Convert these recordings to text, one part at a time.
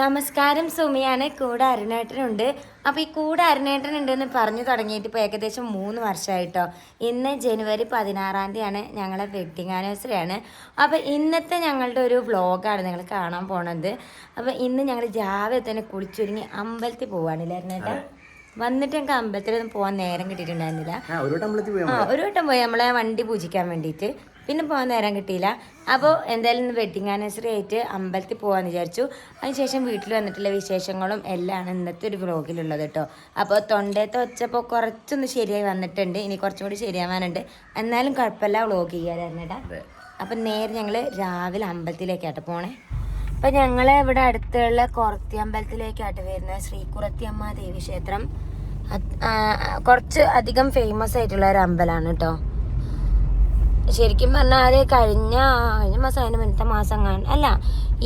നമസ്കാരം സുമിയാണ്. കൂടെ അരുണേട്ടനുണ്ട്. അപ്പോൾ ഈ കൂടെ അരുണേട്ടൻ ഉണ്ടെന്ന് പറഞ്ഞു തുടങ്ങിയിട്ട് ഇപ്പോൾ ഏകദേശം മൂന്ന് വർഷമായിട്ടോ ഇന്ന് ജനുവരി പതിനാറാം തീയതിയാണ് ഞങ്ങളെ വെഡിങ് ആനിവേഴ്സറി ആണ്. അപ്പോൾ ഇന്നത്തെ ഞങ്ങളുടെ ഒരു വ്ളോഗാണ് നിങ്ങൾ കാണാൻ പോണത്. അപ്പോൾ ഇന്ന് ഞങ്ങൾ രാവിലെ തന്നെ കുളിച്ചൊരുങ്ങി അമ്പലത്തിൽ പോവാണില്ലേ അരുണേട്ടൻ വന്നിട്ട് ഞങ്ങൾക്ക് അമ്പലത്തിലൊന്നും പോകാൻ നേരം കിട്ടിയിട്ടുണ്ടായിരുന്നില്ല. ഒരു വട്ടം പോയി നമ്മളെ വണ്ടി പൂജിക്കാൻ വേണ്ടിയിട്ട്. പിന്നെ പോകാൻ നേരം കിട്ടിയില്ല. അപ്പോൾ എന്തായാലും ഇന്ന് വെഡിങ് ആനിവേഴ്സറി ആയിട്ട് അമ്പലത്തിൽ പോകാമെന്ന് വിചാരിച്ചു. അതിനുശേഷം വീട്ടിൽ വന്നിട്ടുള്ള വിശേഷങ്ങളും എല്ലാം ഇന്നത്തെ ഒരു വ്ലോഗിലുള്ളത് കേട്ടോ അപ്പോൾ തൊണ്ടയത്തെ വെച്ചപ്പോൾ കുറച്ചൊന്ന് ശരിയായി വന്നിട്ടുണ്ട്. ഇനി കുറച്ചും കൂടി ശരിയാവാനുണ്ട്. എന്നാലും കുഴപ്പമില്ല വ്ലോഗ് ചെയ്യാറുണ്ട് അപ്പം നേരെ ഞങ്ങൾ രാവിലെ അമ്പലത്തിലേക്കാട്ടോ പോണേ. അപ്പം ഞങ്ങൾ ഇവിടെ അടുത്തുള്ള കുറത്തി അമ്പലത്തിലേക്കാട്ട് വരുന്നത്. ശ്രീകുറത്തി അമ്മ ദേവി ക്ഷേത്രം. കുറച്ച് അധികം ഫേമസ് ആയിട്ടുള്ള ഒരു അമ്പലമാണ് കേട്ടോ ശരിക്കും പറഞ്ഞാൽ കഴിഞ്ഞ കഴിഞ്ഞ മാസം അതിന് മുന്നത്തെ മാസം എങ്ങാണ്ട് അല്ല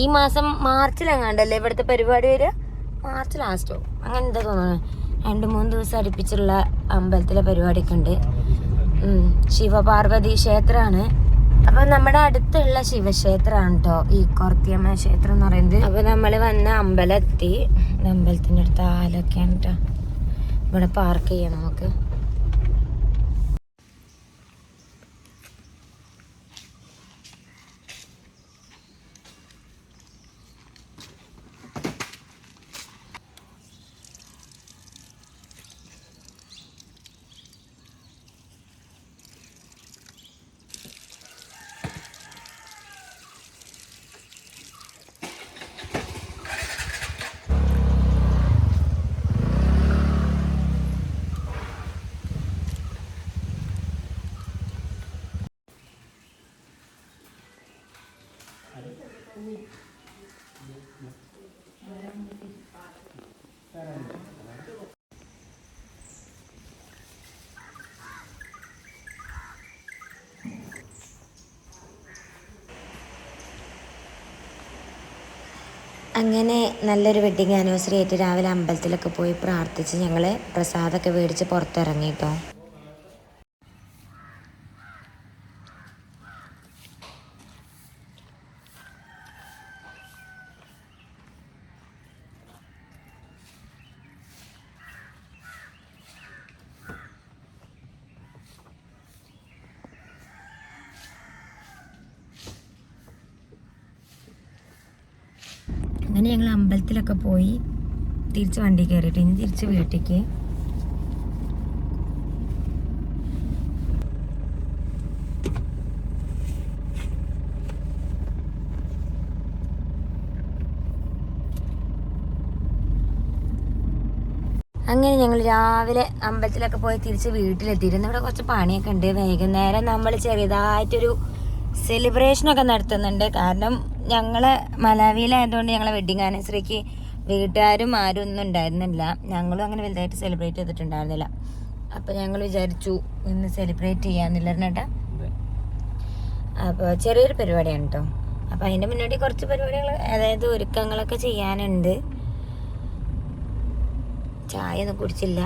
ഈ മാസം മാർച്ചിലെങ്ങാണ്ടല്ലേ ഇവിടുത്തെ പരിപാടി വരിക? മാർച്ച് ലാസ്റ്റോ അങ്ങനെ എന്താ തോന്നുന്നത് രണ്ട് മൂന്ന് ദിവസം അടുപ്പിച്ചുള്ള അമ്പലത്തിലെ പരിപാടിയൊക്കെ ഉണ്ട്. ശിവപാർവതി ക്ഷേത്രമാണ്. അപ്പൊ നമ്മുടെ അടുത്തുള്ള ശിവക്ഷേത്രമാണ് കേട്ടോ ഈ കൊർത്തിയമ്മ ക്ഷേത്രം എന്ന് പറയുന്നത്. അപ്പൊ നമ്മൾ വന്ന അമ്പലത്തി അമ്പലത്തിന്റെ അടുത്ത് ആലൊക്കെയാണ് കേട്ടോ ഇവിടെ പാർക്ക് ചെയ്യാം നമുക്ക്. അങ്ങനെ നല്ലൊരു വെഡ്ഡിങ് ആനിവേഴ്സറി ആയിട്ട് രാവിലെ അമ്പലത്തിലൊക്കെ പോയി പ്രാർത്ഥിച്ച് ഞങ്ങൾ പ്രസാദമൊക്കെ മേടിച്ച് പുറത്തിറങ്ങി കേട്ടോ അങ്ങനെ ഞങ്ങൾ അമ്പലത്തിലൊക്കെ പോയി തിരിച്ച് വണ്ടി കയറിയിട്ട് ഇനി തിരിച്ച് വീട്ടിലേക്ക് അങ്ങനെ ഞങ്ങൾ രാവിലെ അമ്പലത്തിലൊക്കെ പോയി തിരിച്ച് വീട്ടിലെത്തിയിരുന്നു. ഇവിടെ കുറച്ച് പണിയൊക്കെ ഉണ്ട്. വൈകുന്നേരം നമ്മൾ ചെറിയതായിട്ടൊരു സെലിബ്രേഷനൊക്കെ നടത്തുന്നുണ്ട്. കാരണം ഞങ്ങളെ മലാവിയിലായതുകൊണ്ട് ഞങ്ങളെ വെഡിങ് ആനിവേഴ്സറിക്ക് വീട്ടുകാരും ആരും ഒന്നും ഉണ്ടായിരുന്നില്ല. ഞങ്ങളും അങ്ങനെ വലുതായിട്ട് സെലിബ്രേറ്റ് ചെയ്തിട്ടുണ്ടായിരുന്നില്ല. അപ്പോൾ ഞങ്ങൾ വിചാരിച്ചു ഇന്ന് സെലിബ്രേറ്റ് ചെയ്യാന്നില്ല കേട്ടാ. അപ്പോൾ ചെറിയൊരു പരിപാടിയാണ് കേട്ടോ അപ്പോൾ അതിന്റെ മുന്നോട്ട് കുറച്ച് പരിപാടികൾ അതായത് ഒരുക്കങ്ങളൊക്കെ ചെയ്യാനുണ്ട്. ചായ ഒന്നും കുടിച്ചില്ല.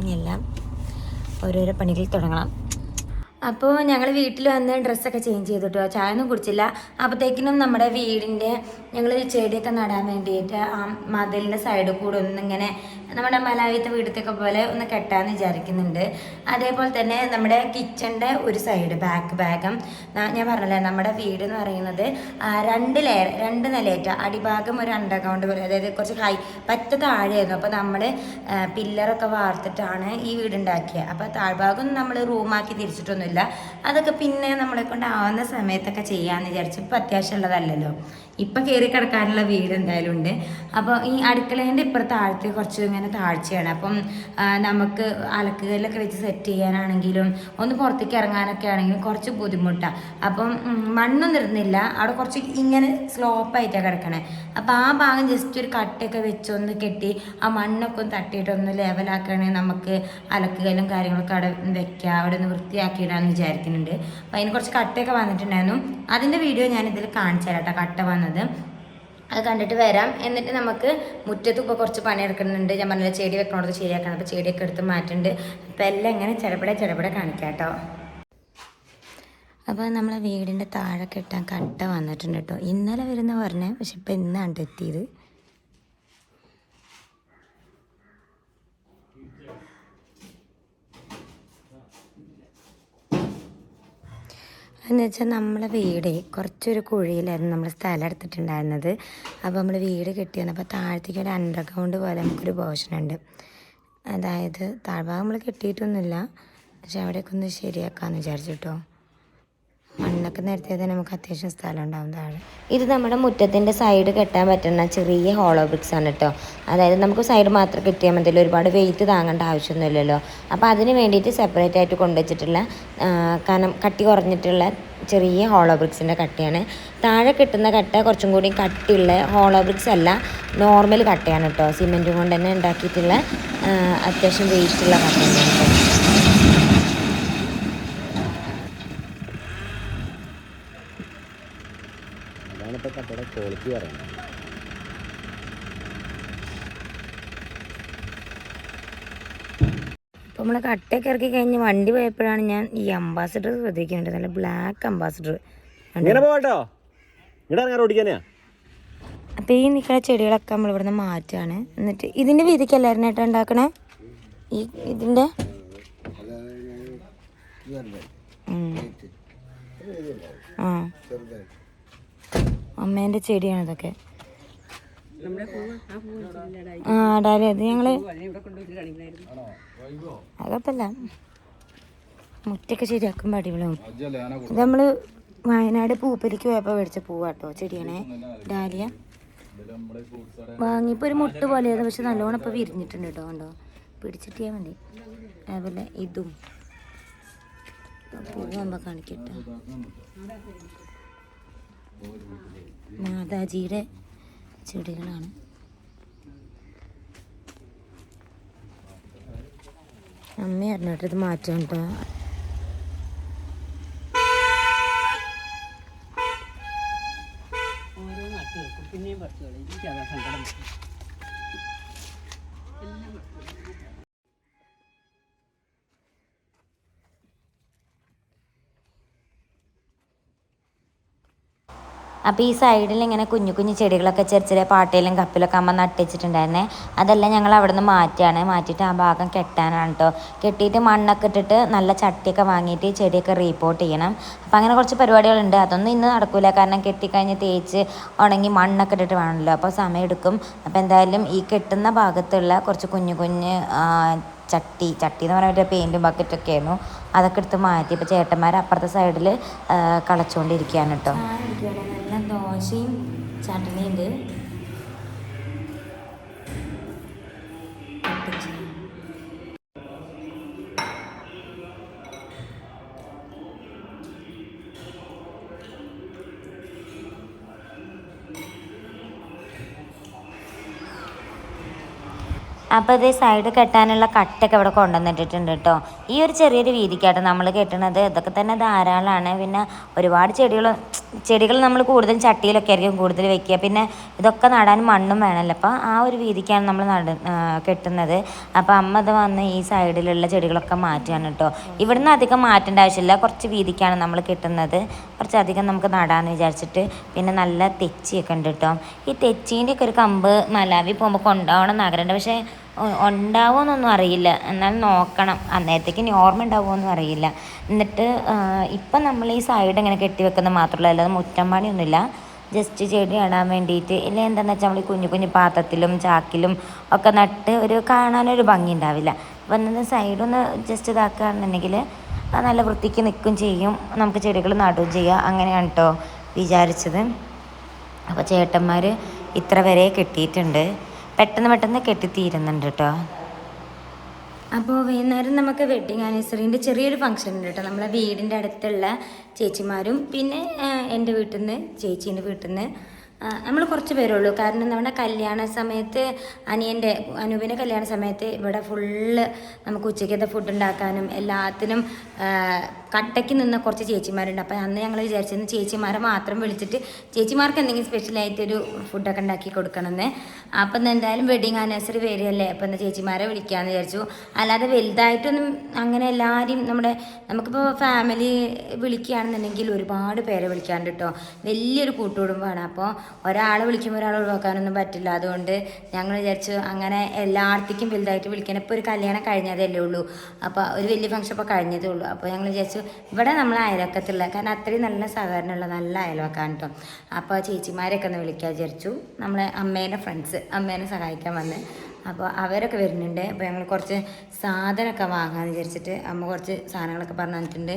ഇനിയെല്ലാം ഓരോരോ പണികൾ തുടങ്ങണം. അപ്പോൾ ഞങ്ങൾ വീട്ടിൽ വന്ന് ഡ്രസ്സൊക്കെ ചേഞ്ച് ചെയ്തിട്ടോ. ചായ ഒന്നും കുടിച്ചില്ല. അപ്പോഴത്തേക്കിനും നമ്മുടെ വീടിന്റെ ഞങ്ങൾ ചെടിയൊക്കെ നടാൻ വേണ്ടിയിട്ട് ആ മതിലിന്റെ സൈഡിൽ കൂടെ ഒന്നിങ്ങനെ നമ്മുടെ മലായത്തെ വീടത്തൊക്കെ പോലെ ഒന്ന് കെട്ടാന്ന് വിചാരിക്കുന്നുണ്ട്. അതേപോലെ തന്നെ നമ്മുടെ കിച്ചണിന്റെ ഒരു സൈഡ് ബാക്ക് ഭാഗം. ഞാൻ പറഞ്ഞല്ലേ നമ്മുടെ വീട് എന്ന് പറയുന്നത് രണ്ട് ലെയർ രണ്ട് നിലയേറ്റ അടിഭാഗം ഒരു അണ്ടർഗ്രൗണ്ട് പോലെ അതായത് കുറച്ച് ഹൈ പറ്റ താഴെയായിരുന്നു. അപ്പോൾ നമ്മൾ പില്ലറൊക്കെ വാർത്തിട്ടാണ് ഈ വീട് ഉണ്ടാക്കിയത് അപ്പോൾ താഴ്ഭാഗം നമ്മൾ റൂമാക്കി തിരിച്ചിട്ടൊന്നുമില്ല. അതൊക്കെ പിന്നെ നമ്മളെ കൊണ്ടാവുന്ന സമയത്തൊക്കെ ചെയ്യാമെന്ന് വിചാരിച്ചു ഇപ്പോൾ അത്യാവശ്യമുള്ളതല്ലല്ലോ ഇപ്പം കയറി കിടക്കാനുള്ള വീട് എന്തായാലും ഉണ്ട്. അപ്പോൾ ഈ അടുക്കളേന്റെ ഇപ്പുറത്ത് താഴത്ത് കുറച്ച് ഇങ്ങനെ താഴ്ചയാണ്. അപ്പം നമുക്ക് അലക്കുകല്ലൊക്കെ വെച്ച് സെറ്റ് ചെയ്യാനാണെങ്കിലും ഒന്ന് പുറത്തേക്ക് ഇറങ്ങാനൊക്കെ ആണെങ്കിലും കുറച്ച് ബുദ്ധിമുട്ടാണ് അപ്പം മണ്ണൊന്നും ഇരുന്നില്ല അവിടെ കുറച്ച് ഇങ്ങനെ സ്ലോപ്പായിട്ടാണ് കിടക്കണേ. അപ്പോൾ ആ ഭാഗം ജസ്റ്റ് ഒരു കട്ടയൊക്കെ വെച്ചൊന്ന് കെട്ടി ആ മണ്ണൊക്കെ ഒന്ന് തട്ടിയിട്ടൊന്ന് ലെവലാക്കുകയാണെങ്കിൽ നമുക്ക് അലക്കുകല്ലും കാര്യങ്ങളൊക്കെ അവിടെ വെക്കുക അവിടെ ഒന്ന് വൃത്തിയാക്കിയിടാന്ന് വിചാരിക്കുന്നുണ്ട്. അപ്പോൾ അതിന് കുറച്ച് കട്ടയൊക്കെ വന്നിട്ടുണ്ടായിരുന്നു. അതിന്റെ വീഡിയോ ഞാൻ ഇതിൽ കാണിച്ചു തരാം കേട്ടോ കട്ട വന്നത്. അത് കണ്ടിട്ട് വരാം. എന്നിട്ട് നമുക്ക് മുറ്റത്ത് ഇപ്പോൾ കുറച്ച് പണിയെടുക്കുന്നുണ്ട് ഞാൻ പറഞ്ഞില്ല ചെടി വെക്കണോടത്ത് ശരിയാക്കണം. അപ്പോൾ ചെടിയൊക്കെ എടുത്ത് മാറ്റുന്നുണ്ട് അപ്പോൾ എല്ലാം ഇങ്ങനെ ചെടപടെ ചെടപടെ കാണിക്കാം കേട്ടോ. അപ്പോൾ നമ്മളെ വീടിന്റെ താഴെ കെട്ടാൻ കട്ട വന്നിട്ടുണ്ട് കേട്ടോ. ഇന്നലെ വരുന്ന പറഞ്ഞേ പക്ഷെ ഇപ്പം ഇന്നാണ് എത്തിയത്. എന്ന് വെച്ചാൽ നമ്മളെ വീട് കുറച്ചൊരു കുഴിയിലായിരുന്നു നമ്മൾ സ്ഥലം എടുത്തിട്ടുണ്ടായിരുന്നത്. അപ്പോൾ നമ്മൾ വീട് കെട്ടി വന്നപ്പോൾ താഴത്തേക്ക് ഒരു അണ്ടർഗ്രൗണ്ട് പോലെ നമുക്കൊരു പോഷനുണ്ട് അതായത് താഴ്ഭാഗം നമ്മൾ കെട്ടിയിട്ടൊന്നുമില്ല. പക്ഷെ അവിടെയൊക്കെ ഒന്ന് ശരിയാക്കാമെന്ന് വിചാരിച്ചിട്ടോ മണ്ണൊക്കെ നിരത്തിയാൽ തന്നെ നമുക്ക് അത്യാവശ്യം സ്ഥലം ഉണ്ടാവും താഴെ. ഇത് നമ്മുടെ മുറ്റത്തിന്റെ സൈഡ് കെട്ടാൻ പറ്റുന്ന ചെറിയ ഹോളോ ബ്രിക്സ് ആണ് കേട്ടോ അതായത് നമുക്ക് സൈഡ് മാത്രം കിട്ടിയാൽ മതിയല്ലോ ഒരുപാട് വെയിറ്റ് താങ്ങേണ്ട ആവശ്യമൊന്നുമില്ലല്ലോ. അപ്പോൾ അതിന് വേണ്ടിയിട്ട് സെപ്പറേറ്റ് ആയിട്ട് കൊണ്ടുവച്ചിട്ടുള്ള കനം കട്ടി കുറഞ്ഞിട്ടുള്ള ചെറിയ ഹോളോ ബ്രിക്സിന്റെ കട്ടയാണ്. താഴെ കിട്ടുന്ന കട്ട കുറച്ചും കൂടി കട്ടിയുള്ള ഹോളോ ബ്രിക്സ് അല്ല നോർമൽ കട്ടയാണ് കേട്ടോ സിമെന്റും കൊണ്ട് തന്നെ ഉണ്ടാക്കിയിട്ടുള്ള അത്യാവശ്യം വെയിറ്റുള്ള കട്ടയാണ് ഇപ്പോൾ ക്വാളിറ്റി പറയുന്നത് അപ്പോൾ നമ്മൾ കട്ടയൊക്കെ ഇറക്കി കഴിഞ്ഞ് വണ്ടി പോയപ്പോഴാണ് ഞാൻ ഈ അംബാസിഡർ ശ്രദ്ധിക്കുന്നുണ്ട് നല്ല ബ്ലാക്ക് അംബാസിഡർ പോകട്ടോ ഓടിക്കാനാ അപ്പോൾ ഈ നിൽക്കുന്ന ചെടികളൊക്കെ നമ്മൾ ഇവിടുന്ന് മാറ്റുകയാണ് എന്നിട്ട് ഇതിന്റെ വീതിക്കല്ലായിരുന്നു ഏട്ടാ ഉണ്ടാക്കണേ? ഈ ഇതിന്റെ. ആ. അമ്മേന്റെ ചെടിയാണ് ഇതൊക്കെ. ആ ഡാലി അത് ഞങ്ങൾ അതൊപ്പല്ല. മുറ്റൊക്കെ ശരിയാക്കുമ്പോൾ അടിപൊളിയാവും. ഇത് നമ്മൾ വയനാട് പൂപ്പലിക്ക് പോയപ്പോൾ മേടിച്ച പൂവാട്ടോ ചെടിയാണേ. ഡാലിയ. വാങ്ങിയപ്പോൾ ഒരു മുട്ട് പോലെയാണ് പക്ഷെ നല്ലോണം ഇപ്പോൾ വിരിഞ്ഞിട്ടുണ്ട് കേട്ടോ കണ്ടോ? പിടിച്ചിട്ടിയാൽ മതി. അതേപോലെ ഇതും. പൂവാകുമ്പോൾ കാണിക്കട്ടെ. മാതാജിയുടെ ചെടികളാണ്. അമ്മ അറിഞ്ഞിട്ട് ഇത് മാറ്റാൻ കേട്ടോ പിന്നെയും പറിച്ചു കളയും. എനിക്ക് അതാ സങ്കടം അപ്പോൾ ഈ സൈഡിൽ ഇങ്ങനെ കുഞ്ഞു കുഞ്ഞു ചെടികളൊക്കെ ചെറിയ ചെറിയ പാട്ടയിലും കപ്പിലൊക്കെ അമ്മ നട്ടുവെച്ചിട്ടുണ്ടായിരുന്നേ അതെല്ലാം ഞങ്ങൾ അവിടെ നിന്ന് മാറ്റിയാണ് മാറ്റിയിട്ട് ആ ഭാഗം കെട്ടാനാണ് കേട്ടോ കെട്ടിയിട്ട് മണ്ണൊക്കെ ഇട്ടിട്ട് നല്ല ചട്ടിയൊക്കെ വാങ്ങിയിട്ട് ചെടിയൊക്കെ റീപ്പോർട്ട് ചെയ്യണം. അപ്പോൾ അങ്ങനെ കുറച്ച് പരിപാടികളുണ്ട്. അതൊന്നും ഇന്ന് നടക്കില്ല കാരണം കെട്ടിക്കഴിഞ്ഞ് തേച്ച് ഉണങ്ങി മണ്ണൊക്കെ ഇട്ടിട്ട് വേണമല്ലോ. അപ്പോൾ സമയമെടുക്കും അപ്പോൾ എന്തായാലും ഈ കെട്ടുന്ന ഭാഗത്തുള്ള കുറച്ച് കുഞ്ഞു കുഞ്ഞ് ചട്ടി ചട്ടി എന്ന് പറഞ്ഞാൽ പറ്റിയ പെയിന്റും ബക്കറ്റൊക്കെ ആയിരുന്നു. അതൊക്കെ എടുത്ത് മാറ്റി ഇപ്പോൾ ചേട്ടന്മാർ അപ്പുറത്തെ സൈഡിൽ കളച്ചുകൊണ്ടിരിക്കുകയാണ് കേട്ടോ നല്ല ദോശയും ചട്നിയുണ്ട്. അപ്പോൾ ഇതേ സൈഡ് കെട്ടാനുള്ള കട്ടൊക്കെ ഇവിടെ കൊണ്ടുവന്നിട്ടിട്ടുണ്ട് കേട്ടോ. ഈ ഒരു ചെറിയൊരു വീതിക്കായിട്ട് നമ്മൾ കെട്ടണത്. ഇതൊക്കെ തന്നെ ധാരാളമാണ് പിന്നെ ഒരുപാട് ചെടികൾ ചെടികൾ നമ്മൾ കൂടുതലും ചട്ടിയിലൊക്കെ ആയിരിക്കും കൂടുതൽ വെക്കുക. പിന്നെ ഇതൊക്കെ നടാൻ മണ്ണും വേണമല്ലോ. അപ്പോൾ ആ ഒരു വീതിക്കാണ് നമ്മൾ നട കെട്ടുന്നത്. അപ്പോൾ അമ്മ ഇത് വന്ന് ഈ സൈഡിലുള്ള ചെടികളൊക്കെ മാറ്റുകയാണ് കേട്ടോ. ഇവിടുന്ന് അധികം മാറ്റേണ്ട ആവശ്യമില്ല. കുറച്ച് വീതിക്കാണ് നമ്മൾ കെട്ടുന്നത്. കുറച്ചധികം നമുക്ക് നടാമെന്ന് വിചാരിച്ചിട്ട് പിന്നെ നല്ല തെച്ചിയൊക്കെ ഉണ്ട് കേട്ടോ. ഈ തെച്ചീന്റെ ഒക്കെ ഒരു കമ്പ് മലാവി പോകുമ്പോൾ കൊണ്ടുപോകണം എന്ന് പക്ഷേ ഉണ്ടാവുമെന്നൊന്നും അറിയില്ല. എന്നാൽ നോക്കണം. അന്നേരത്തേക്ക് ഓർമ്മ ഉണ്ടാവുമെന്നും അറിയില്ല. എന്നിട്ട് ഇപ്പം നമ്മൾ ഈ സൈഡ് ഇങ്ങനെ കെട്ടി വെക്കുന്നത് മാത്രമല്ല അല്ലാതെ മുറ്റം പണിയൊന്നുമില്ല. ജസ്റ്റ് ചെടി നടാൻ വേണ്ടിയിട്ട് ഇല്ല എന്താണെന്ന് വെച്ചാൽ നമ്മൾ ഈ കുഞ്ഞു കുഞ്ഞു പാത്രത്തിലും ചാക്കിലും ഒക്കെ നട്ട് ഒരു കാണാനൊരു ഭംഗി ഉണ്ടാവില്ല. അപ്പം എന്നാൽ സൈഡൊന്ന് ജസ്റ്റ് ഇതാക്കുകയാണെന്നുണ്ടെങ്കിൽ നല്ല വൃത്തിക്ക് നിൽക്കും ചെയ്യും. നമുക്ക് ചെടികൾ നടുകയും ചെയ്യാം. അങ്ങനെയാണ് കേട്ടോ വിചാരിച്ചത്. അപ്പോൾ ചേട്ടന്മാർ ഇത്ര വരെ കെട്ടിയിട്ടുണ്ട്. പെട്ടെന്ന് പെട്ടെന്ന് കെട്ടിത്തീരുന്നുണ്ട് കേട്ടോ അപ്പോൾ വൈകുന്നേരം നമുക്ക് വെഡ്ഡിങ് ആനിവേഴ്സറിന്റെ ചെറിയൊരു ഫംഗ്ഷൻ ഉണ്ട് കേട്ടോ നമ്മളെ വീടിന്റെ അടുത്തുള്ള ചേച്ചിമാരും പിന്നെ എന്റെ വീട്ടിൽ നിന്ന് ചേച്ചീന്റെ വീട്ടിൽ നിന്ന് നമ്മൾ കുറച്ച് പേരുള്ളൂ കാരണം നമ്മുടെ കല്യാണ സമയത്ത് അനിയന്റെ അനൂപിന്റെ കല്യാണ സമയത്ത് ഇവിടെ ഫുള്ള് നമുക്ക് ഉച്ചയ്ക്കത്തെ ഫുഡ് ഉണ്ടാക്കാനും എല്ലാത്തിനും കട്ടയ്ക്ക് നിന്ന കുറച്ച് ചേച്ചിമാരുണ്ട്. അപ്പോൾ അന്ന് ഞങ്ങൾ വിചാരിച്ചിരുന്നു ചേച്ചിമാരെ മാത്രം വിളിച്ചിട്ട് ചേച്ചിമാർക്ക് എന്തെങ്കിലും സ്പെഷ്യലായിട്ടൊരു ഫുഡൊക്കെ ഉണ്ടാക്കി കൊടുക്കണമെന്ന്. അപ്പം എന്നാൽ എന്തായാലും വെഡിങ് ആനിവേഴ്സറി വരികയല്ലേ? അപ്പം എന്നാൽ ചേച്ചിമാരെ വിളിക്കാമെന്ന് വിചാരിച്ചു. അല്ലാതെ വലുതായിട്ടൊന്നും അങ്ങനെ എല്ലാവരെയും നമ്മുടെ നമുക്കിപ്പോൾ ഫാമിലി വിളിക്കുകയാണെന്നുണ്ടെങ്കിൽ ഒരുപാട് പേരെ വിളിക്കാണ്ട് കേട്ടോ വലിയൊരു കൂട്ടുകുടുംബമാണ്. അപ്പോൾ ഒരാൾ വിളിക്കുമ്പോൾ ഒരാൾ ഒഴിവാക്കാനൊന്നും പറ്റില്ല. അതുകൊണ്ട് ഞങ്ങൾ വിചാരിച്ചു അങ്ങനെ എല്ലായിടത്തേക്കും വലുതായിട്ട് വിളിക്കണം ഇപ്പോൾ ഒരു കല്യാണം കഴിഞ്ഞതല്ലേ ഉള്ളൂ. അപ്പോൾ ഒരു വലിയ ഫംഗ്ഷൻ ഇപ്പോൾ കഴിഞ്ഞതേ ഉള്ളൂ. അപ്പോൾ ഞങ്ങൾ വിചാരിച്ചു ഇവിടെ നമ്മൾ അയൽവക്കത്തുള്ള കാരണം അത്രയും നല്ല സഹകരണമുള്ള നല്ല അയൽവക്കാണ് കേട്ടോ അപ്പോൾ ചേച്ചിമാരെയൊക്കെ ഒന്ന് വിളിക്കാൻ വിചാരിച്ചു. നമ്മളെ അമ്മേന്റെ ഫ്രണ്ട്സ് അമ്മേനെ സഹായിക്കാൻ വന്ന്. അപ്പോൾ അവരൊക്കെ വരുന്നുണ്ട്. അപ്പോൾ ഞങ്ങൾ കുറച്ച് സാധനമൊക്കെ വാങ്ങാമെന്ന് വിചാരിച്ചിട്ട് അമ്മ കുറച്ച് സാധനങ്ങളൊക്കെ പറഞ്ഞു തന്നിട്ടുണ്ട്.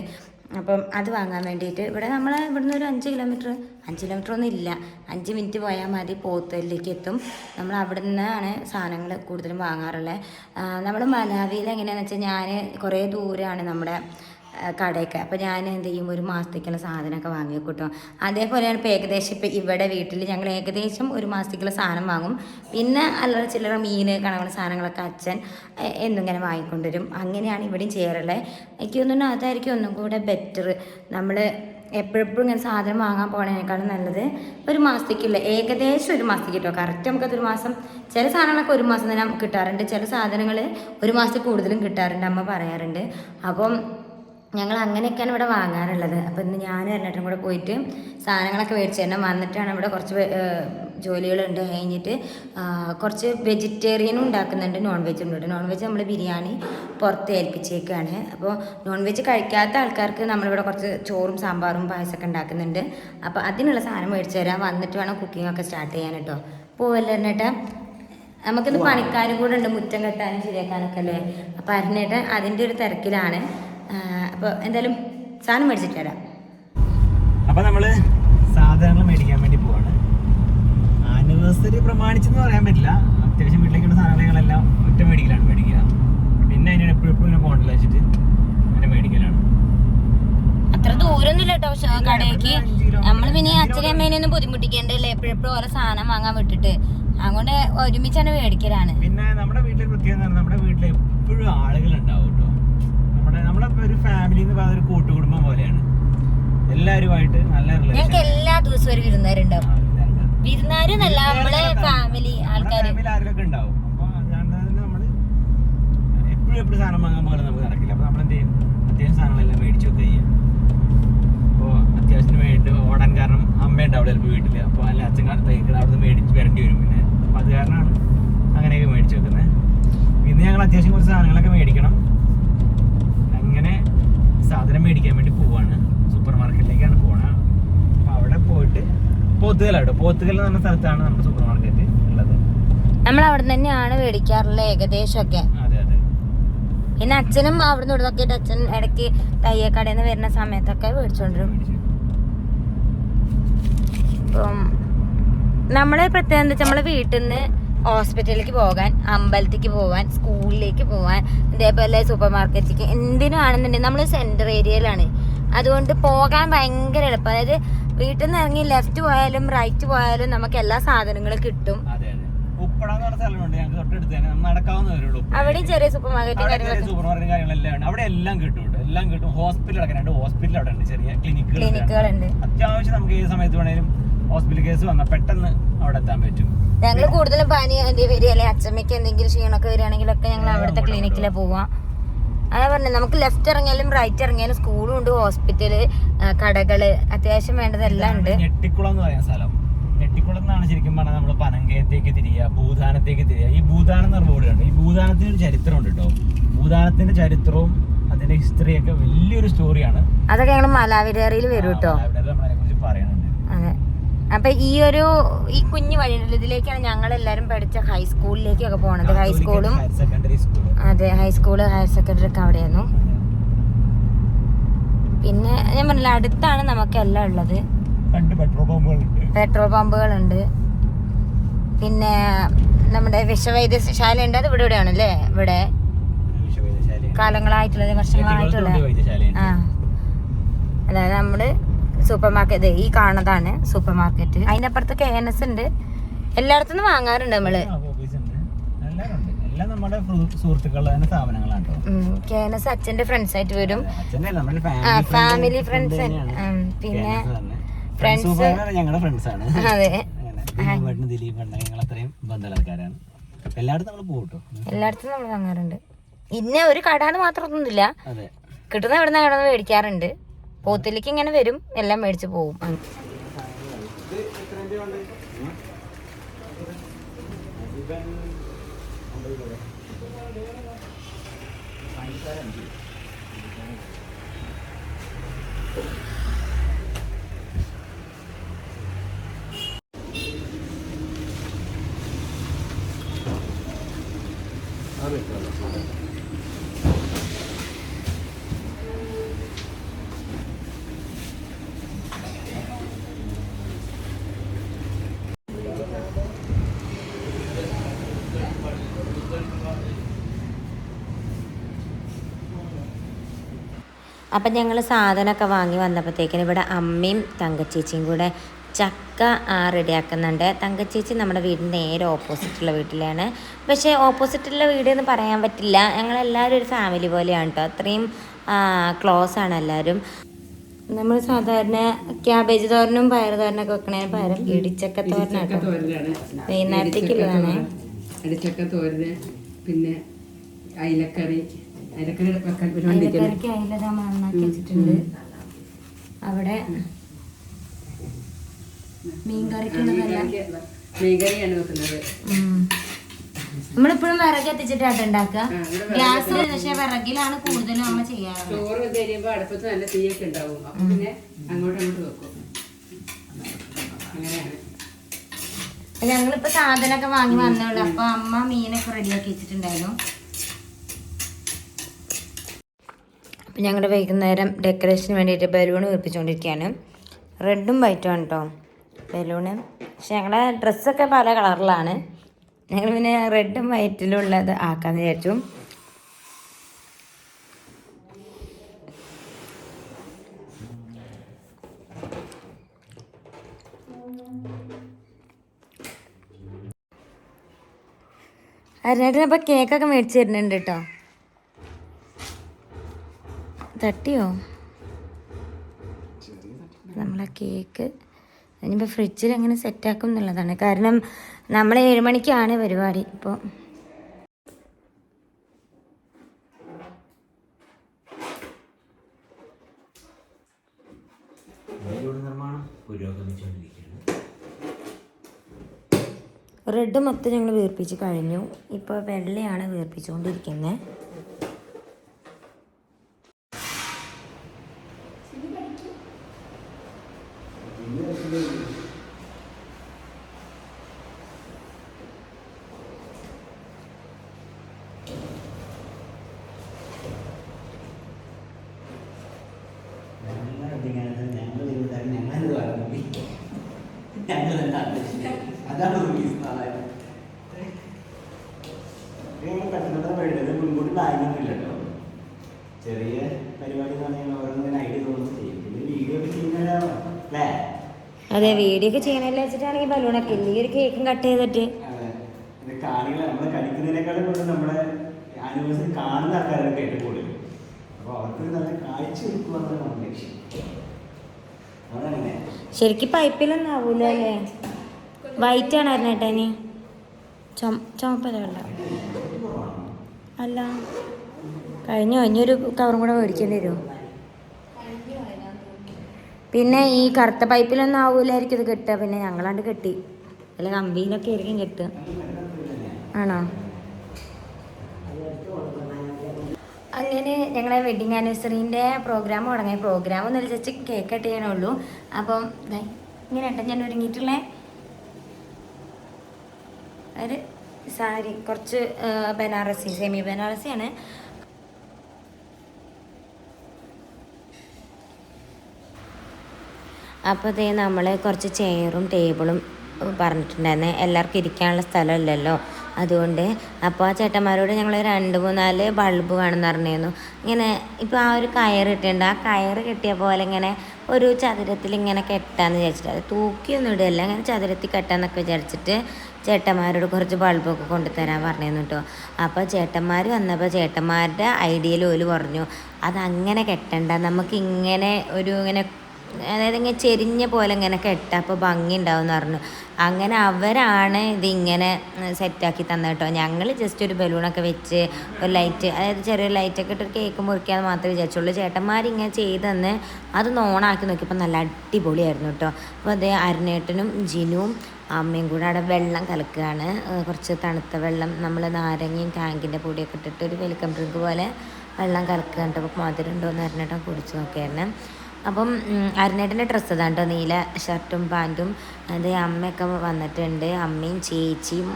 അപ്പം അത് വാങ്ങാൻ വേണ്ടിയിട്ട് ഇവിടെ നമ്മൾ ഇവിടുന്ന് ഒരു അഞ്ച് കിലോമീറ്റർ അഞ്ച് കിലോമീറ്റർ ഒന്നും ഇല്ല. അഞ്ച് മിനിറ്റ് പോയാൽ മതി പോത്തലിലേക്ക് എത്തും. നമ്മൾ അവിടെ നിന്നാണ് സാധനങ്ങൾ കൂടുതലും വാങ്ങാറുള്ളത്. നമ്മൾ മനാവിയിൽ എങ്ങനെയാണെന്ന് വെച്ചാൽ ഞാൻ കുറേ ദൂരമാണ് നമ്മുടെ കടയൊക്കെ. അപ്പോൾ ഞാൻ എന്ത് ചെയ്യും? ഒരു മാസത്തേക്കുള്ള സാധനമൊക്കെ വാങ്ങി കിട്ടും അതേപോലെയാണ് ഇപ്പോൾ ഏകദേശം ഇപ്പോൾ ഇവിടെ വീട്ടിൽ ഞങ്ങൾ ഏകദേശം ഒരു മാസത്തേക്കുള്ള സാധനം വാങ്ങും. പിന്നെ അല്ലറ ചില്ലറ മീൻ കണവണ സാധനങ്ങളൊക്കെ അച്ഛൻ എന്നിങ്ങനെ വാങ്ങിക്കൊണ്ടുവരും. അങ്ങനെയാണ് ഇവിടെയും ചെയ്യാറുള്ളത് എനിക്ക് തോന്നുന്നു അതായിരിക്കും ഒന്നും കൂടെ ബെറ്റർ നമ്മൾ എപ്പോഴെപ്പോഴും ഇങ്ങനെ സാധനം വാങ്ങാൻ പോകണേക്കാളും നല്ലത് ഒരു മാസത്തേക്കുള്ള ഏകദേശം ഒരു മാസത്തേക്ക് കിട്ടും. കറക്റ്റ് നമുക്കത് ഒരു മാസം ചില സാധനങ്ങളൊക്കെ ഒരു മാസം തന്നെ കിട്ടാറുണ്ട്. ചില സാധനങ്ങൾ ഒരു മാസത്തിൽ കൂടുതലും കിട്ടാറുണ്ട് അമ്മ പറയാറുണ്ട്. അപ്പം ഞങ്ങൾ അങ്ങനെയൊക്കെയാണ് ഇവിടെ വാങ്ങാറുള്ളത്. അപ്പോൾ ഇന്ന് ഞാനും എന്നിട്ടും കൂടെ പോയിട്ട് സാധനങ്ങളൊക്കെ മേടിച്ച് തന്നെ വന്നിട്ടാണ് ഇവിടെ കുറച്ച് ജോലികളുണ്ട്. കഴിഞ്ഞിട്ട് കുറച്ച് വെജിറ്റേറിയനും ഉണ്ടാക്കുന്നുണ്ട്. നോൺ വെജ് ഉണ്ട്. നോൺ വെജ് നമ്മൾ ബിരിയാണി പുറത്ത് ഏൽപ്പിച്ചേക്കാണ്. അപ്പോൾ നോൺ വെജ് കഴിക്കാത്ത ആൾക്കാർക്ക് നമ്മളിവിടെ കുറച്ച് ചോറും സാമ്പാറും പായസമൊക്കെ ഉണ്ടാക്കുന്നുണ്ട്. അപ്പോൾ അതിനുള്ള സാധനം മേടിച്ച് തരാം. വന്നിട്ട് വേണം കുക്കിംഗ് ഒക്കെ സ്റ്റാർട്ട് ചെയ്യാൻ കേട്ടോ പോവല്ലേ എന്നിട്ട് നമുക്കിന്ന് പണിക്കാരും കൂടെ ഉണ്ട്. മുറ്റം കെട്ടാനും ശരിയാക്കാനൊക്കെ അല്ലേ? അപ്പോൾ അതിനേട്ട് അതിന്റെ ഒരു തിരക്കിലാണ്. അപ്പോൾ എന്തായാലും സാധനം മേടിച്ചിട്ട് വരാം. അപ്പൊ നമ്മൾ സാധനങ്ങൾ മേടിക്കാൻ വേണ്ടി പോവാണ്. ആനിവേഴ്സറി പ്രമാണിച്ചെന്ന് പറയാൻ പറ്റില്ല. അത്യാവശ്യം വീട്ടിലേക്കുള്ള സാധനങ്ങളെല്ലാം ഒറ്റ മേടിക്കലാണ് മേടിക്കുക. പിന്നെ അതിന് എപ്പോഴും എപ്പോഴും ഇങ്ങനെ വെച്ചിട്ട് അങ്ങനെ മേടിക്കലാണ്. അത്ര ദൂരമൊന്നുമില്ല കേട്ടോ പക്ഷെ കടയ്ക്ക്. നമ്മൾ പിന്നെ അച്ഛനും അമ്മേനെ ഒന്നും ബുദ്ധിമുട്ടിക്കേണ്ടല്ലേ എപ്പോഴെപ്പോഴും ഓരോ സാധനം വാങ്ങാൻ വിട്ടിട്ട്. അതുകൊണ്ട് ഒരുമിച്ചാണ് മേടിക്കലാണ്. പിന്നെ നമ്മുടെ വീട്ടിലെ പ്രത്യേകത നമ്മുടെ വീട്ടിൽ എപ്പോഴും ആളുകൾ ഉണ്ടാവും കേട്ടോ. നമ്മളെ ഒരു ഫാമിലി എന്ന് പറയുന്ന ഒരു കൂട്ടുകുടുംബം പോലെയാണ്. എല്ലാവരുമായിട്ട് നല്ല ഞങ്ങൾക്ക് എല്ലാ ദിവസവും ഒരു വിരുന്നുകാരുണ്ടാവും. വിരുന്നുകാരെന്നല്ല നമ്മളെ ഫാമിലി ആൾക്കാര്. ആരെങ്കിലൊക്കെ ഉണ്ടാവും? അപ്പൊ നമ്മൾ എപ്പോഴും എപ്പോഴും സാധനം വാങ്ങാൻ പോലെ നമുക്ക് നടക്കില്ല. അപ്പൊ നമ്മൾ എന്ത് ചെയ്യും? അത്യാവശ്യം സാധനങ്ങളെല്ലാം മേടിച്ചു വെക്കുക ചെയ്യും. അപ്പോൾ അത്യാവശ്യത്തിന് വേണ്ടി ഓടാൻ കാരണം അമ്മ ഉണ്ടാവും ചിലപ്പോൾ വീട്ടിൽ. അപ്പോൾ അല്ല അച്ഛൻ തയ്ക്കണ അവിടുന്ന് മേടിച്ച് വരേണ്ടി വരും. പിന്നെ അപ്പൊ അത് കാരണമാണ് അങ്ങനെയൊക്കെ മേടിച്ചു വെക്കുന്നത്. ഇന്ന് ഞങ്ങൾ അത്യാവശ്യം കുറച്ച് സാധനങ്ങളൊക്കെ മേടിക്കണം അങ്ങനെ സാധനം മേടിക്കാൻ വേണ്ടി പോവാണ് സൂപ്പർ മാർക്കറ്റിലേക്കാണ് പോണത് അപ്പൊ അവിടെ പോയിട്ട് എന്ന് പറഞ്ഞ സ്ഥലത്താണ് നമ്മുടെ സൂപ്പർ മാർക്കറ്റ് ഉള്ളത്. നമ്മൾ അവിടെ തന്നെയാണ് മേടിക്കാറുള്ളത് ഏകദേശമൊക്കെ. പിന്നെ അച്ഛനും അവിടുന്ന് ഇവിടെ നോക്കിയിട്ട് അച്ഛൻ ഇടയ്ക്ക് തയ്യക്കടയിൽ നിന്ന് വരുന്ന സമയത്തൊക്കെ മേടിച്ചോണ്ടിരും. ഇപ്പം നമ്മളെ പ്രത്യേകത എന്താ വെച്ചാൽ നമ്മളെ വീട്ടിൽ നിന്ന് ഹോസ്പിറ്റലിലേക്ക് പോകാൻ അമ്പലത്തിലേക്ക് പോകാൻ സ്കൂളിലേക്ക് പോകാൻ ഇതേപോലെ സൂപ്പർ മാർക്കറ്റിലേക്ക് എന്തിനാണെന്നുണ്ടെങ്കിൽ നമ്മൾ സെന്റർ ഏരിയയിലാണ്. അതുകൊണ്ട് പോകാൻ ഭയങ്കര എളുപ്പം. അതായത് വീട്ടിൽ നിന്ന് ഇറങ്ങി ലെഫ്റ്റ് പോയാലും റൈറ്റ് പോയാലും നമുക്ക് എല്ലാ സാധനങ്ങളും കിട്ടും. അവിടെ ചെറിയ സൂപ്പർ മാർക്കറ്റ് സൂപ്പർ മാർക്കറ്റും കാര്യങ്ങളെല്ലാം ഉണ്ട്. അവിടെ എല്ലാം കിട്ടും എല്ലാം കിട്ടും. ഹോസ്പിറ്റൽ അടക്കം രണ്ട് ഹോസ്പിറ്റൽ അവിടെ ഉണ്ട്. ചെറിയ ക്ലിനിക്കുകൾ ക്ലിനിക്കുകളുണ്ട് അത്യാവശ്യം നമുക്ക് ഏത് സമയത്ത് വേണേലും ഹോസ്പിറ്റൽ കേസ് വന്നാൽ പെട്ടെന്ന് അവിടെ എത്താൻ പറ്റും. ഞങ്ങൾ കൂടുതലും പനി വരികയല്ലേ? അച്ഛമ്മയ്ക്ക് എന്തെങ്കിലും ക്ഷീണമൊക്കെ വരികയാണെങ്കിലൊക്കെ ഞങ്ങൾ അവിടുത്തെ ക്ലിനിക്കിലെ പോവാ. അതാ പറഞ്ഞത് നമുക്ക് ലെഫ്റ്റ് ഇറങ്ങിയാലും റൈറ്റ് ഇറങ്ങിയാലും സ്കൂളും ഉണ്ട് ഹോസ്പിറ്റൽ കടകൾ അത്യാവശ്യം വേണ്ടതെല്ലാം ഉണ്ട്. ഞെട്ടിക്കുളം എന്ന് പറയുന്ന സ്ഥലം. ഞെട്ടിക്കുളം എന്നാണ് ശരിക്കും പറഞ്ഞാൽ നമ്മൾ പനങ്കയത്തേക്ക് തിരിയുക ഭൂതാനത്തേക്ക് തിരിയുക ഈ ഭൂതാനം എന്ന് പറഞ്ഞ ബോർഡ് ഉണ്ട് ഈ ഭൂതാനത്തിന് ഒരു ചരിത്രമുണ്ട് കേട്ടോ ഭൂതാനത്തിന്റെ ചരിത്രവും അതിന്റെ ഹിസ്റ്ററിയൊക്കെ വലിയൊരു സ്റ്റോറിയാണ് അതൊക്കെ ഞങ്ങൾ മലാവിരേറിയിൽ വരും കേട്ടോ നമ്മളതിനെ കുറിച്ച് പറയുന്നുണ്ട് അതെ അപ്പൊ ഈ ഒരു ഈ കുഞ്ഞു വഴിയുണ്ടല്ലോ ഇതിലേക്കാണ് ഞങ്ങൾ എല്ലാരും പഠിച്ച ഹൈസ്കൂളിലേക്കൊക്കെ പോണത്. ഹൈസ്കൂളും അതെ ഹൈസ്കൂൾ ഹയർ സെക്കൻഡറി ഒക്കെ അവിടെയായിരുന്നു. പിന്നെ ഞാൻ പറഞ്ഞില്ല അടുത്താണ് നമുക്ക് എല്ലാം ഉള്ളത്. പെട്രോൾ പമ്പുകളുണ്ട് പിന്നെ നമ്മുടെ വിഷവൈദ്യശാല ഉണ്ട് അത് ഇവിടെ ഇവിടെയാണല്ലേ ഇവിടെ. കാലങ്ങളായിട്ടുള്ളത് വർഷങ്ങളായിട്ടുള്ള. ആ. അതായത് നമ്മൾ സൂപ്പർ മാർക്കറ്റ് ഈ കാണുന്നതാണ് സൂപ്പർ മാർക്കറ്റ് അതിന്റെ അപ്പുറത്ത് കെ എൻ എസ് ഉണ്ട്. എല്ലായിടത്തുനിന്ന് വാങ്ങാറുണ്ട് നമ്മൾ കെ എൻ എസ് അച്ഛന്റെ ഫ്രണ്ട്സ് ആയിട്ട് വരും. Family friends. പിന്നെ ഫ്രണ്ട്സ് ഞങ്ങളുടെ ഫ്രണ്ട്സ് ആണ്. അതെ. ഞങ്ങൾ അത്രയും എല്ലായിടത്തും നമ്മൾ പോകും കേട്ടോ എല്ലായിടത്തും നമ്മൾ വാങ്ങാറുണ്ട്. ഇന്ന ഒരു കടാന്ന് മാത്രമൊന്നുമില്ല കിട്ടുന്ന ഇവിടെ നിന്ന് മേടിക്കാറുണ്ട്. പോത്തിലേക്ക് ഇങ്ങനെ വരും എല്ലാം മേടിച്ച് പോകും. അപ്പം ഞങ്ങൾ സാധനമൊക്കെ വാങ്ങി വന്നപ്പോഴത്തേക്കിന് ഇവിടെ അമ്മയും തങ്കച്ചേച്ചിയും കൂടെ ചക്ക റെഡിയാക്കുന്നുണ്ട്. തങ്കച്ചേച്ചി നമ്മുടെ വീടിന്റെ നേരെ ഓപ്പോസിറ്റുള്ള വീട്ടിലാണ്. പക്ഷേ ഓപ്പോസിറ്റുള്ള വീട് എന്ന് പറയാൻ പറ്റില്ല. ഞങ്ങളെല്ലാവരും ഒരു ഫാമിലി പോലെയാണ് കേട്ടോ അത്രയും ക്ലോസ് ആണ് എല്ലാവരും. നമ്മൾ സാധാരണ ക്യാബേജ് തോരനും പയർ തോരനൊക്കെ വെക്കണതിന് പകരം ഇടിച്ചക്ക തോരനാട്ടോ തോരനാണ്. വൈകുന്നേരത്തേക്കുള്ളതാണ് തോരന് പിന്നെ അയിലക്കറി. വെക്കാൻ മണ്ണാക്കി വെച്ചിട്ടുണ്ട്. അവിടെ മീൻകറിക്കുള്ളതല്ല മീൻകറിയാണ് വെക്കുന്നത്. നമ്മളിപ്പോഴും വിറക് എത്തിച്ചിട്ടാണ് ഉണ്ടാക്കുക. ഗ്യാസ് പക്ഷെ വിറകിലാണ് കൂടുതലും അമ്മ ചെയ്യാറ് ചോറ് വെന്ത് കഴിയുമ്പോൾ അടുപ്പത്ത് നല്ല തീയൊക്കെ ഉണ്ടാവും. അപ്പൊ പിന്നെ അങ്ങോട്ട് അങ്ങോട്ട് വെക്കും. അങ്ങനെയാണ്. ഞങ്ങളിപ്പോ സാധനമൊക്കെ വാങ്ങി വന്നോളൂ അപ്പൊ അമ്മ മീനൊക്കെ റെഡിയാക്കി വെച്ചിട്ടുണ്ടായിരുന്നു. അപ്പം ഞങ്ങളുടെ വൈകുന്നേരം ഡെക്കറേഷന് വേണ്ടിയിട്ട് ബലൂൺ വീർപ്പിച്ചുകൊണ്ടിരിക്കുകയാണ്. റെഡും വൈറ്റും ആണ് കേട്ടോ ബലൂണ്. പക്ഷെ ഞങ്ങളുടെ ഡ്രസ്സൊക്കെ പല കളറിലാണ്. ഞങ്ങൾ പിന്നെ റെഡും വൈറ്റിലും ഉള്ളത് ആക്കാന്ന് വിചാരിച്ചു. അരുണേട്ടനപ്പോൾ കേക്കൊക്കെ മേടിച്ച് തരുന്നുണ്ട് കേട്ടോ തട്ടിയോ? നമ്മളെ കേക്ക്. ഇനിയിപ്പോൾ ഫ്രിഡ്ജിൽ എങ്ങനെ സെറ്റാക്കും എന്നുള്ളതാണ്. കാരണം നമ്മൾ ഏഴ് മണിക്കാണ് പരിപാടി. ഇപ്പോൾ റെഡ് മൊത്തം ഞങ്ങൾ വീർപ്പിച്ച് കഴിഞ്ഞു. ഇപ്പോൾ വെള്ളയാണ് വീർപ്പിച്ചുകൊണ്ടിരിക്കുന്നത് അതാണ് ചെറിയ പരിപാടി അതെ വീഡിയോ ഒക്കെ ചെയ്യണല്ലേ വെച്ചിട്ടാണെങ്കിൽ ബലൂണൊക്കെ. ഇല്ലെങ്കിൽ ഒരു കേക്കും കട്ട് ചെയ്തിട്ട്. ആനിവേഴ്സറി കാണുന്ന അപ്പോൾ അവർക്ക് ശരിക്കും പൈപ്പിലൊന്നും ആവൂല അല്ലേ വൈറ്റ് ആണ് അരുണേട്ടനി ചുമപ്പല്ല വെള്ള അല്ല. കഴിഞ്ഞോ? ഇനിയൊരു കവറും കൂടെ മേടിക്കേണ്ടി വരുമോ പിന്നെ ഈ കറുത്ത പൈപ്പിലൊന്നും ആവൂലായിരിക്കും ഇത് കെട്ടുക. പിന്നെ ഞങ്ങളാണ്ട് കെട്ടി. അല്ല കമ്പിയിലൊക്കെ ആയിരിക്കും കെട്ടുക. ആണോ? അങ്ങനെ ഞങ്ങളെ വെഡിങ് ആനിവേഴ്സറീന്റെ പ്രോഗ്രാം തുടങ്ങി. പ്രോഗ്രാം ഒന്നും ജസ്റ്റ് കേക്ക് കട്ട് ചെയ്യണുള്ളൂ അപ്പം ഇങ്ങനെ ഞാൻ ഒരുങ്ങിയിട്ടുള്ള. ഒരു സാരി കുറച്ച് ബനാറസി സെമി ബനാറസിയാണ് അപ്പോൾ ഇതേ നമ്മൾ കുറച്ച് ചെയറും ടേബിളും പറഞ്ഞിട്ടുണ്ടായിരുന്നേ. എല്ലാവർക്കും ഇരിക്കാനുള്ള സ്ഥലമില്ലല്ലോ. അതുകൊണ്ട് അപ്പോൾ ആ ചേട്ടന്മാരോട് ഞങ്ങൾ രണ്ട് മൂന്നാൽ ബൾബ് വേണമെന്ന് പറഞ്ഞിരുന്നു. ഇങ്ങനെ ഇപ്പോൾ ആ ഒരു കയർ കിട്ടിയിട്ടുണ്ട്. ആ കയർ കിട്ടിയ പോലെ ഇങ്ങനെ ഒരു ചതുരത്തിൽ ഇങ്ങനെ കെട്ടാന്ന് വിചാരിച്ചിട്ട് അത് തൂക്കിയൊന്നും ഇടുകയല്ല അങ്ങനെ ചതുരത്തിൽ കെട്ടാന്നൊക്കെ വിചാരിച്ചിട്ട് ചേട്ടന്മാരോട് കുറച്ച് ബൾബൊക്കെ കൊണ്ടുതരാൻ പറഞ്ഞിരുന്നു കേട്ടോ അപ്പോൾ ചേട്ടന്മാർ വന്നപ്പോൾ ചേട്ടന്മാരുടെ ഐഡിയയിൽ ഓൽ പറഞ്ഞു അതങ്ങനെ കെട്ടണ്ട നമുക്ക് ഇങ്ങനെ ഒരു ഇങ്ങനെ അതായത് ഇങ്ങനെ ചെരിഞ്ഞ പോലെ ഇങ്ങനെ കെട്ട അപ്പോൾ ഭംഗി ഉണ്ടാവും എന്ന് പറഞ്ഞു. അങ്ങനെ അവരാണ് ഇതിങ്ങനെ സെറ്റാക്കി തന്നത് കേട്ടോ. ഞങ്ങൾ ജസ്റ്റ് ഒരു ബലൂണൊക്കെ വെച്ച് ഒരു ലൈറ്റ് അതായത് ചെറിയ ലൈറ്റൊക്കെ ഇട്ട് കേക്ക് മുറിക്കാന്ന് മാത്രമേ വിചാരിച്ചുള്ളൂ. ചേട്ടന്മാരിങ്ങനെ ചെയ്ത് തന്ന് അത് നോണാക്കി നോക്കിയപ്പോൾ നല്ല അടിപൊളിയായിരുന്നു കേട്ടോ. അപ്പോൾ അതേ അരുണേട്ടനും ജിനുവും അമ്മയും കൂടെ അവിടെ വെള്ളം കലക്കുകയാണ്. കുറച്ച് തണുത്ത വെള്ളം നമ്മൾ നാരങ്ങയും ടാങ്കിന്റെ പൊടിയൊക്കെ ഇട്ടിട്ട് ഒരു വെൽക്കം ഡ്രിങ്ക് പോലെ വെള്ളം കലക്കുക കേട്ടോ. അപ്പോൾ മധുരം ഉണ്ടോ എന്ന് അരുണേട്ടൻ കുടിച്ച് നോക്കിയായിരുന്നു. അപ്പം അരുണേട്ടന്റെ ഡ്രസ്സ് ഇതാണ് കേട്ടോ നീല ഷർട്ടും പാന്റും. അത് അമ്മയൊക്കെ വന്നിട്ടുണ്ട് അമ്മയും ചേച്ചിയും.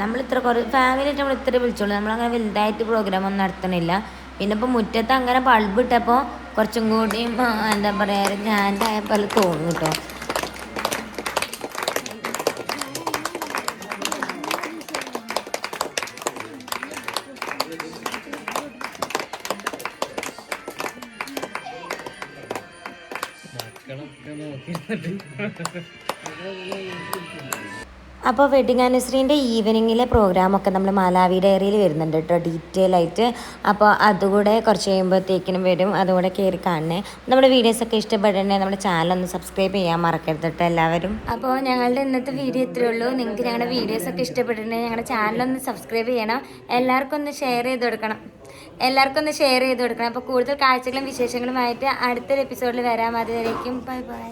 നമ്മൾ ഇത്ര കുറേ ഫാമിലി ആയിട്ട് നമ്മൾ ഇത്ര വിളിച്ചോളൂ. നമ്മളങ്ങനെ വലുതായിട്ട് പ്രോഗ്രാം ഒന്നും നടത്തണില്ല. പിന്നെ ഇപ്പോൾ മുറ്റത്ത് അങ്ങനെ ബൾബ് ഇട്ടപ്പോൾ കുറച്ചും കൂടിയും എന്താ പറയുക ഗ്രാൻഡായ പോലെ തോന്നും കേട്ടോ. അപ്പോൾ വെഡിങ് ആനിവേഴ്സറിന്റെ ഈവനിങ്ങിലെ പ്രോഗ്രാമൊക്കെ നമ്മൾ മാലാവി ഡയറിയിൽ വരുന്നുണ്ട് കേട്ടോ ഡീറ്റെയിൽ ആയിട്ട്. അപ്പോൾ അതുകൂടെ കുറച്ച് കഴിയുമ്പോഴത്തേക്കിനും വരും. അതുകൂടെ കയറി കാണണേ. നമ്മുടെ വീഡിയോസൊക്കെ ഇഷ്ടപ്പെടണേ നമ്മുടെ ചാനൽ ഒന്ന് സബ്സ്ക്രൈബ് ചെയ്യാൻ മറക്കരുത് കേട്ടോ എല്ലാവരും. അപ്പോൾ ഞങ്ങളുടെ ഇന്നത്തെ വീഡിയോ ഇത്രയേ ഉള്ളൂ. നിങ്ങൾക്ക് ഞങ്ങളുടെ വീഡിയോസൊക്കെ ഇഷ്ടപ്പെട്ടിട്ടുണ്ടെങ്കിൽ ഞങ്ങളുടെ ചാനലൊന്ന് സബ്സ്ക്രൈബ് ചെയ്യണം. എല്ലാവർക്കും ഒന്ന് ഷെയർ ചെയ്ത് കൊടുക്കണം. എല്ലാവർക്കും ഒന്ന് ഷെയർ ചെയ്ത് കൊടുക്കണം. അപ്പോൾ കൂടുതൽ കാഴ്ചകളും വിശേഷങ്ങളുമായിട്ട് അടുത്തൊരു എപ്പിസോഡിൽ വരാം. അതുവരേക്കും ബൈ ബൈ